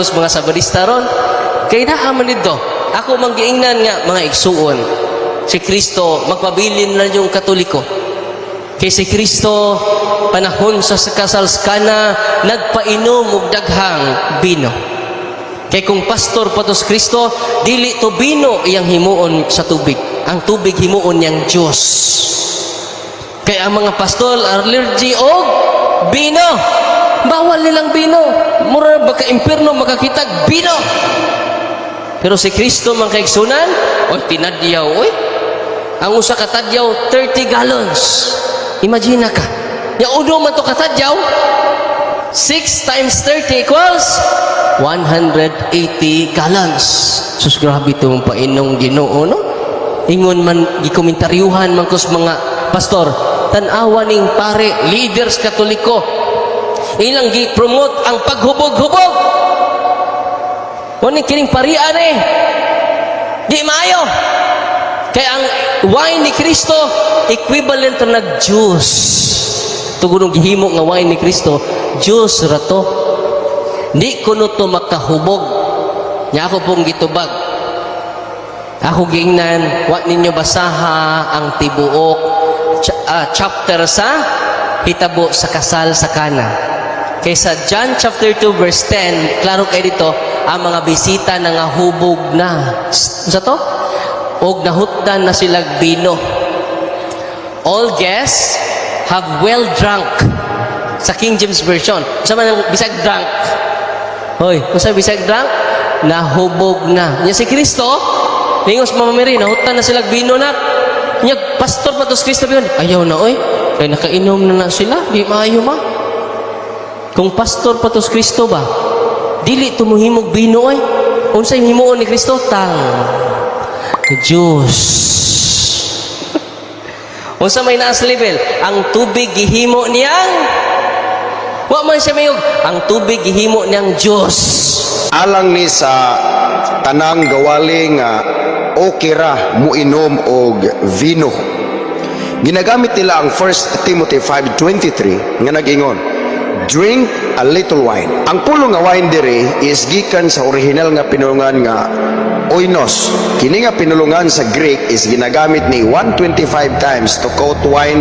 Tapos mga sabadista ron, kay naaman nito. Ako manggiingnan nga mga igsuon. Si Kristo, magpabilin na yung katoliko. Kay si Kristo, panahon sa kasalskana, nagpainom og daghang bino. Kay kung pastor patos Kristo, dili to bino iyang himuon sa tubig. Ang tubig himuon niyang Diyos. Kay ang mga pastor allergy og bino. Bawal nilang bino. Mura ba ka impyerno makakitag bino. Pero si Kristo man kay sunan, oy tinadyaw oy. Ang usa ka tadyaw 30 gallons. Imagine ka. Ya uno man to katadyaw 6 times 30 equals 180 gallons. Sus grabe itong painong ginoo, no? Ingon man, gikomentaryuhan man kus mga pastor, tanawa ning pare, leaders katoliko, ilang gi-promote ang paghubog-hubog. Wani kining parian eh. Di maayo. Kaya ang wine ni Kristo, equivalent to nag-juice. Tugunong gihimo nga wine ni Kristo, juice rato. Di kuno to makahubog. Nya ako pong gitubag. Ako gingnan, wa ninyo basaha ang tibuok cha- ah, chapter sa hitabo sa kasal sa kana. Kaysa John chapter 2 verse 10, klaro kay dito, ang mga bisita na nga hubog na. Sa to? Og nahutdan na sila bino. All guests have well drunk. Sa King James Version. Sa man bisag drunk. Hoy, kung sa bisag drunk, nahubog na. Nya si Kristo, lingos mamamiri, nahutdan na sila bino na. Nya pastor pa tos Kristo biyon. Ayaw na oy. Kay nakainom na na sila, di maayo ma. Kung pastor pa tos Kristo ba, dili tumuhimog bino oy. Unsay himuon ni Kristo tang Diyos. Unsa may naas level, ang tubig gihimo niyang Wa man siya mayog, ang tubig gihimo niyang Diyos. alang ni sa tanang gawali nga okay ra muinom og vino ginagamit nila ang 1 Timothy 5.23 nga nagingon drink a little wine. Ang pulo nga wine diri is gikan sa original nga pinulungan nga oinos. Kini nga pinulungan sa Greek is ginagamit ni 125 times to coat wine